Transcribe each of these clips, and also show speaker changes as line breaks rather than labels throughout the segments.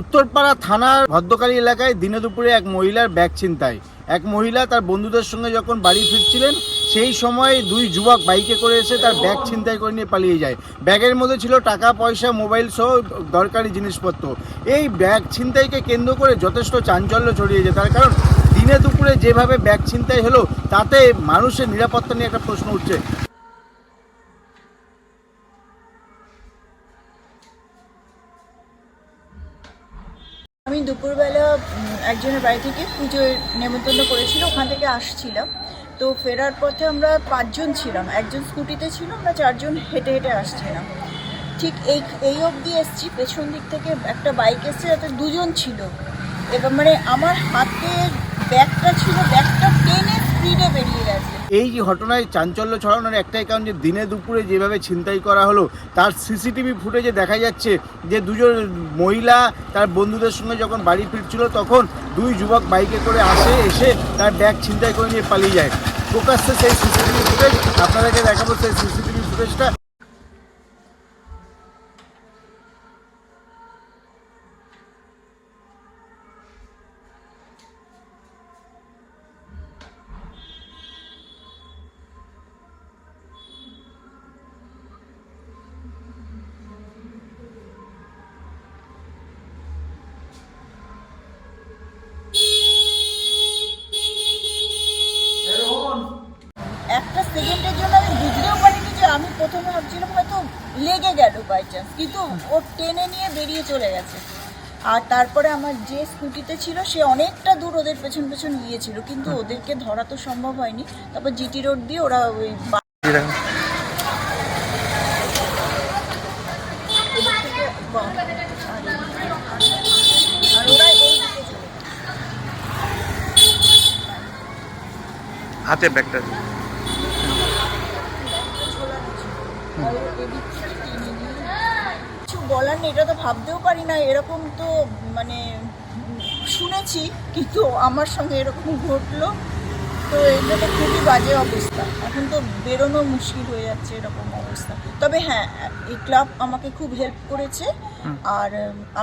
উত্তরপাড়া থানার ভদ্রকালী এলাকায় দিনে দুপুরে এক মহিলার ব্যাগ ছিনতাই। এক মহিলা তার বন্ধুদের সঙ্গে যখন বাড়ি ফিরছিলেন, সেই সময় দুই যুবক বাইকে করে এসে তার ব্যাগ ছিনতাই করে নিয়ে পালিয়ে যায়। ব্যাগের মধ্যে ছিল টাকা, পয়সা, মোবাইল সহ দরকারি জিনিসপত্র। এই ব্যাগ ছিনতাইকে কেন্দ্র করে যথেষ্ট চাঞ্চল্য ছড়িয়েছে তার কারণ, দিনে দুপুরে যেভাবে ব্যাগ ছিনতাই হলো, তাতে মানুষের নিরাপত্তা নিয়ে একটা প্রশ্ন উঠছে।
আমি দুপুরবেলা একজনের বাড়ি থেকে পুজোর নেমন্তন্ন করেছিল, ওখান থেকে আসছিলাম। তো ফেরার পথে আমরা পাঁচজন ছিলাম, একজন স্কুটিতে ছিল, আমরা চারজন হেঁটে হেঁটে আসছিলাম। ঠিক এই এই অবধি এসছি, পেছন দিক থেকে একটা বাইক এসছে, যাতে দুজন ছিল। এবার মানে আমার হাতে ব্যাগটা ছিল, ব্যাগটা টেনে স্পিডে বেরিয়ে গেছে।
এই ঘটনায় চাঞ্চল্য ছড়ানোর একটাই কারণ যে দিনে দুপুরে যেভাবে ছিনতাই করা হলো, তার সিসিটিভি ফুটেজে দেখা যাচ্ছে যে দুজন মহিলা তার বন্ধুদের সঙ্গে যখন বাড়ি ফিরছিল, তখন দুই যুবক বাইকে করে আসে, এসে তার ব্যাগ ছিনতাই করে নিয়ে পালিয়ে যায়। প্রকাশ্যে সেই সিসিটিভি ফুটেজ, আপনাদেরকে দেখাবো সেই সিসিটিভি ফুটেজটা।
প্রথমে ভাবছিলাম হয়তো লেগে গেল বাই চান্স কিন্তু ও টেনে নিয়ে বেরিয়ে চলে গেছে। আর তারপরে আমার যে স্কুটিতে ছিল সে অনেকটা দূর ওদের পেছন পেছন গিয়েছিল কিন্তু ওদেরকে ধরা তো সম্ভব হয়নি। তারপর জিটি রোড দিয়ে ওরা ওই।
হাতে ব্যাগটা
কিছু বলার নেই এটা তো ভাবতেও পারি না এরকম তো মানে শুনেছি কিন্তু আমার সঙ্গে এরকম ঘটলো তো এটা তো খুবই বাজে অবস্থা। এখন তো বেরোনো মুশকিল হয়ে যাচ্ছে এরকম অবস্থা। তবে হ্যাঁ এই ক্লাব আমাকে খুব হেল্প করেছে আর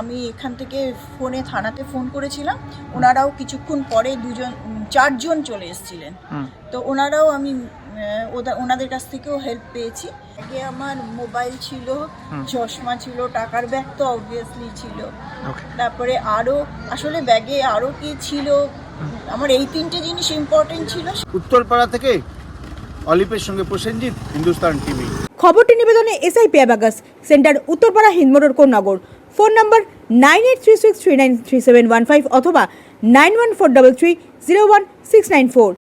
আমি এখান থেকে ফোনে থানাতে ফোন করেছিলাম ওনারাও কিছুক্ষণ পরে দুজন চারজন চলে এসেছিলেন। তো ওনারাও আমি আহ, ওদা- ওনাদের কাছ থেকেও হেল্প পেয়েছি। আগে আমার মোবাইল ছিল চশমা ছিল টাকার ব্যাগ তো অবভিয়াসলি ছিল। তারপরে আরও আসলে ব্যাগে আরও কি ছিল? আমার এই তিনটে জিনিস ইম্পর্টেন্ট ছিল।
উত্তরপাড়া থেকে অলিপের সঙ্গে প্রসেনজিৎ হিন্দুস্তান টিভি।
খবরটি নিবেদনে SI পেয়াবাগাস centre Uttarpara Hindmotor Konnagar. Phone number nine eight three six three nine three seven one five অথবা nine one four double three zero one six nine four